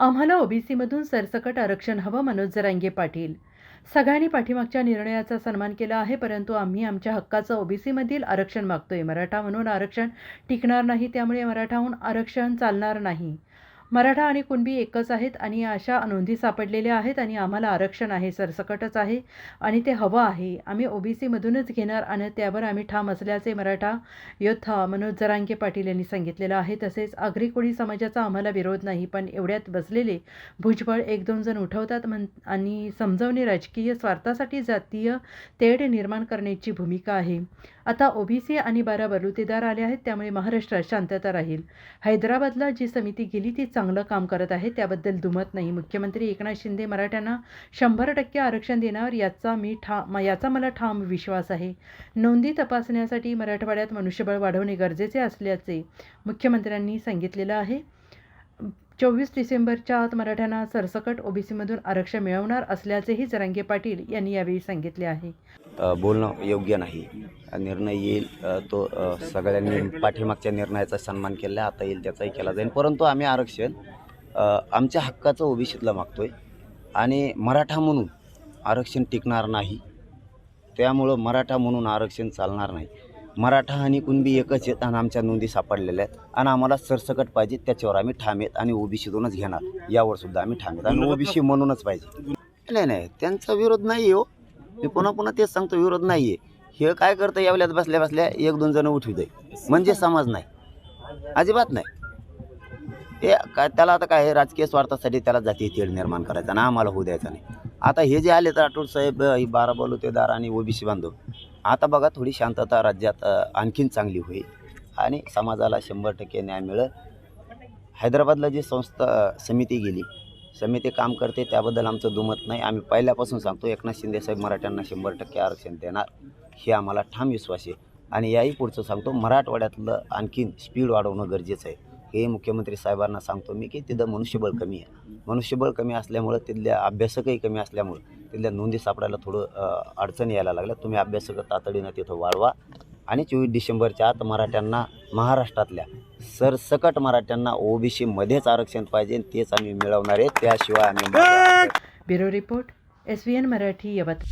आम्हाला ओबीसीमधून सरसकट आरक्षण हवं मनोज जरांगे पाटील. सगळ्यांनी पाठीमागच्या निर्णयाचा सन्मान केला आहे परंतु आम्ही आमच्या हक्काचं ओबीसीमधील आरक्षण मागतोय. मराठा म्हणून आरक्षण टिकणार नाही त्यामुळे मराठाहून आरक्षण चालणार नाही. मराठा आणि कुणबी एकच आहेत आणि अशा नोंदी सापडलेल्या आहेत आणि आम्हाला आरक्षण आहे सरसकटच आहे आणि ते हवं आहे. आम्ही ओबीसीमधूनच घेणार आणि त्यावर आम्ही ठाम असल्याचे मराठा योद्धा मनोज जरांगे पाटील यांनी सांगितलेलं आहे. तसेच आगरी कोळी समाजाचा आम्हाला विरोध नाही पण एवढ्यात बसलेले भुजबळ एक दोन जण उठवतात म्हण आणि समजावणे राजकीय स्वार्थासाठी जातीय तेढ निर्माण करण्याची भूमिका आहे. आता ओबीसी आणि बारा बलुतेदार आले आहेत त्यामुळे महाराष्ट्रात शांतता राहील. हैदराबादला जी समिती गेली ती चांगलं काम करत आहे त्याबद्दल दुमत नाही. मुख्यमंत्री एकनाथ शिंदे मराठ्यांना शंभर टक्के आरक्षण देणार याचा मी ठाम याचा मला ठाम विश्वास आहे. नोंदी तपासण्यासाठी मराठवाड्यात मनुष्यबळ वाढवणे गरजेचे असल्याचे मुख्यमंत्र्यांनी सांगितलेलं आहे. चोवीस डिसेंबरच्या आत मराठ्यांना सरसकट ओबीसीमधून आरक्षण मिळवणार असल्याचेही जरांगे पाटील यांनी यावेळी सांगितले आहे. बोलणं योग्य नाही. निर्णय येईल तो सगळ्यांनी पाठीमागच्या निर्णयाचा सन्मान केला आता येईल त्याचाही केला जाईल. परंतु आम्ही आरक्षण आमच्या हक्काचं ओबीसीतलं मागतोय आणि मराठा म्हणून आरक्षण टिकणार नाही. त्यामुळं मराठा म्हणून आरक्षण चालणार नाही. मराठा आणि कुणबी एकच आहेत आणि आमच्या नोंदी सापडलेल्या आहेत. आणि आम्हाला सरसकट पाहिजे त्याच्यावर आम्ही ठाम आहेत आणि ओबीसीतूनच घेणार. यावर सुद्धा आम्ही ठाम आहेत. आणि ओबीसी म्हणूनच पाहिजे. नाही नाही त्यांचा विरोध नाही हो. मी पुन्हा पुन्हा तेच सांगतो विरोध नाही आहे हे काय करतं यावल्यात बसल्या बसल्या एक दोन जण उठवी दे. म्हणजे समाज नाही. अजिबात नाही. ते काय त्याला आता काय राजकीय स्वार्थासाठी त्याला जातीय तेढ निर्माण करायचा ना आम्हाला होऊ द्यायचा नाही. आता हे जे आले तर राठोड साहेब ही बारा बलुतेदार आणि ओबीसी बांधव आता बघा थोडी शांतता राज्यात आणखीन चांगली होईल. आणि समाजाला शंभर टक्के न्याय मिळेल. हैदराबादला जी संस्था समिती गेली समिती काम करते त्याबद्दल आमचं दुमत नाही. आम्ही पहिल्यापासून सांगतो एकनाथ शिंदेसाहेब मराठ्यांना शंभर टक्के आरक्षण देणार. हे आम्हाला ठाम विश्वास आहे. आणि याही पुढचं सांगतो मराठवाड्यातलं आणखीन स्पीड वाढवणं गरजेचं आहे. हे मुख्यमंत्री साहेबांना सांगतो मी की तिथं मनुष्यबळ कमी आहे. मनुष्यबळ कमी असल्यामुळं तिथल्या अभ्यासकही कमी असल्यामुळं तिथल्या नोंदी सापडायला थोडं अडचण यायला लागल्या. तुम्ही अभ्यासक तातडीनं तिथं वाढवा. आणि चोवीस डिसेंबरच्या आत मराठ्यांना महाराष्ट्रातल्या सरसकट मराठ्यांना ओबीसीमध्येच आरक्षण पाहिजे तेच आम्ही मिळवणार आहे. त्याशिवाय आम्ही bureau report S V N Marathi Yavat